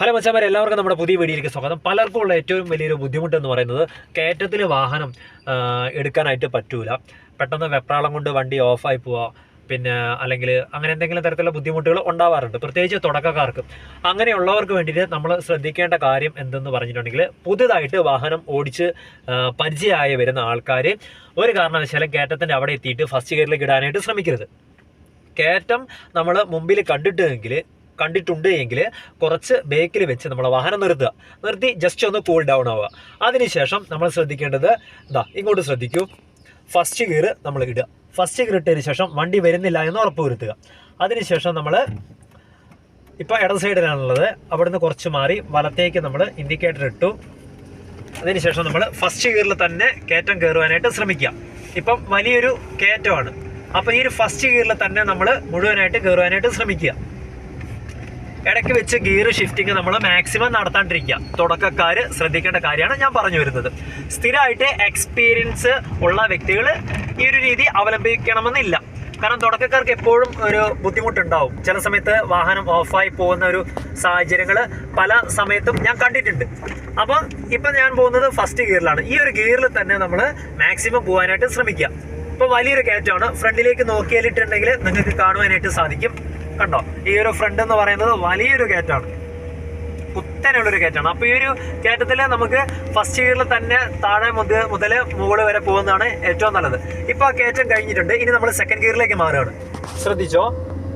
Hello മച്ചാമാരെ എല്ലാവർക്കും നമ്മുടെ പുതിയ വീഡിയോയിലേക്ക് സ്വാഗതം. പലർക്കും ഉള്ള ഏറ്റവും വലിയൊരു ബുദ്ധിമുട്ട് എന്ന് പറയുന്നത് കയറ്റത്തിൽ വാഹനം എടുക്കാനായിട്ട് പറ്റൂല. പെട്ടെന്ന് വെപ്രാളം കൊണ്ട് വണ്ടി ഓഫായി പോവുക പിന്നെ അല്ലെങ്കിൽ അങ്ങനെ എന്തെങ്കിലും തരത്തിലുള്ള ബുദ്ധിമുട്ടുകൾ ഉണ്ടാവാറുണ്ട്. പ്രത്യേകിച്ച് തുടക്കക്കാർക്ക്. അങ്ങനെയുള്ളവർക്ക് വേണ്ടിയിട്ട് നമ്മൾ ശ്രദ്ധിക്കേണ്ട കാര്യം എന്തെന്ന് പറഞ്ഞിട്ടുണ്ടെങ്കിൽ പുതുതായിട്ട് വാഹനം ഓടിച്ച് പരിചയമായി വരുന്ന ആൾക്കാർ ഒരു കാരണവശാലും കയറ്റത്തിന്റെ അവിടെ എത്തിയിട്ട് ഫസ്റ്റ് ഗിയറിലേക്ക് ഇടാനായിട്ട് ശ്രമിക്കരുത്. കയറ്റം നമ്മൾ മുമ്പിൽ കണ്ടിട്ടെങ്കിൽ കണ്ടിട്ടുണ്ട് എങ്കിൽ കുറച്ച് ബേക്കിൽ വെച്ച് നമ്മൾ വാഹനം നിർത്തുക. നിർത്തി ജസ്റ്റ് ഒന്ന് കൂൾ ഡൗൺ ആവുക. അതിനുശേഷം നമ്മൾ ശ്രദ്ധിക്കേണ്ടത് എന്താ ഇങ്ങോട്ട് ശ്രദ്ധിക്കൂ. ഫസ്റ്റ് ഗിയർ നമ്മൾ ഇടുക. ഫസ്റ്റ് ഗിയർ ഇട്ടതിന് ശേഷം വണ്ടി വരുന്നില്ല എന്ന് ഉറപ്പ് വരുത്തുക അതിനുശേഷം നമ്മൾ ഇപ്പോൾ ഇടത് സൈഡിലാണുള്ളത് അവിടുന്ന് കുറച്ച് മാറി വലത്തേക്ക് നമ്മൾ ഇൻഡിക്കേറ്റർ ഇട്ടു. അതിനുശേഷം നമ്മൾ ഫസ്റ്റ് ഗിയറിൽ തന്നെ കയറ്റം കയറുവാനായിട്ട് ശ്രമിക്കുക. ഇപ്പം വലിയൊരു കയറ്റമാണ്. അപ്പോൾ ഈ ഒരു ഫസ്റ്റ് ഗിയറിൽ തന്നെ നമ്മൾ മുഴുവനായിട്ട് കയറുവാനായിട്ട് ശ്രമിക്കുക. ഇടയ്ക്ക് വെച്ച് ഗിയർ ഷിഫ്റ്റിംഗ് നമ്മൾ മാക്സിമം നടത്താണ്ടിരിക്കുക. തുടക്കക്കാർ ശ്രദ്ധിക്കേണ്ട കാര്യമാണ് ഞാൻ പറഞ്ഞു വരുന്നത്. സ്ഥിരമായിട്ട് എക്സ്പീരിയൻസ് ഉള്ള വ്യക്തികൾ ഈ ഒരു രീതി അവലംബിക്കണമെന്നില്ല. കാരണം തുടക്കക്കാർക്ക് എപ്പോഴും ഒരു ബുദ്ധിമുട്ടുണ്ടാവും. ചില സമയത്ത് വാഹനം ഓഫായി പോകുന്ന ഒരു സാഹചര്യങ്ങൾ പല സമയത്തും ഞാൻ കണ്ടിട്ടുണ്ട്. അപ്പോൾ ഇപ്പം ഞാൻ പോകുന്നത് ഫസ്റ്റ് ഗിയറിലാണ് ഈ ഒരു ഗിയറിൽ തന്നെ നമ്മൾ മാക്സിമം പോകാനായിട്ട് ശ്രമിക്കുക. ഇപ്പോൾ വലിയൊരു കയറ്റമാണ് ഫ്രണ്ടിലേക്ക് നോക്കിയാലിട്ടുണ്ടെങ്കിൽ നിങ്ങൾക്ക് കാണുവാനായിട്ട് സാധിക്കും. കണ്ടോ? ഈ ഒരു ഫ്രണ്ട് എന്ന് പറയുന്നത് വലിയൊരു കയറ്റമാണ് കുത്തനെയുള്ളൊരു കയറ്റമാണ് അപ്പോൾ ഈ ഒരു കയറ്റത്തിൽ നമുക്ക് ഫസ്റ്റ് ഇയറിൽ തന്നെ താഴെ മുതൽ മുതൽ മുകളിൽ വരെ പോകുന്നതാണ് ഏറ്റവും നല്ലത്. ഇപ്പോൾ ആ കയറ്റം കഴിഞ്ഞിട്ടുണ്ട്. ഇനി നമ്മൾ സെക്കൻഡ് ഗിയറിലേക്ക് മാറുകയാണ്. ശ്രദ്ധിച്ചോ?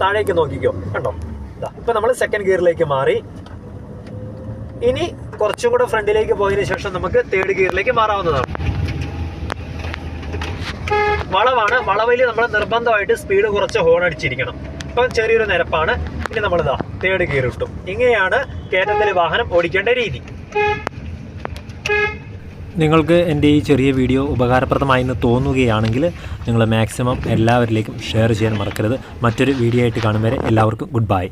താഴേക്ക് നോക്കിക്കോ. കണ്ടോ? ഇപ്പം നമ്മൾ സെക്കൻഡ് ഗിയറിലേക്ക് മാറി. ഇനി കുറച്ചും കൂടെ ഫ്രണ്ടിലേക്ക് പോയതിനു ശേഷം നമുക്ക് തേർഡ് ഗിയറിലേക്ക് മാറാവുന്നതാണ്. വളവാണ്. വളവിൽ നമ്മൾ നിർബന്ധമായിട്ട് സ്പീഡ് കുറച്ച് ഹോൺ അടിച്ചിരിക്കണം. ഇപ്പം ചെറിയൊരു നിരപ്പാണ്. ഇനി നമ്മളിതാ തേർഡ് ഗിയർ ഇട്ടു. ഇങ്ങനെയാണ് കയറ്റത്തിൽ വാഹനം ഓടിക്കേണ്ട രീതി. നിങ്ങൾക്ക് എന്റെ ഈ ചെറിയ വീഡിയോ ഉപകാരപ്രദമായി എന്ന് തോന്നുകയാണെങ്കിൽ നിങ്ങൾ മാക്സിമം എല്ലാവരിലേക്കും ഷെയർ ചെയ്യാൻ മറക്കരുത്. മറ്റൊരു വീഡിയോ ആയിട്ട് കാണും വരെ എല്ലാവർക്കും ഗുഡ് ബൈ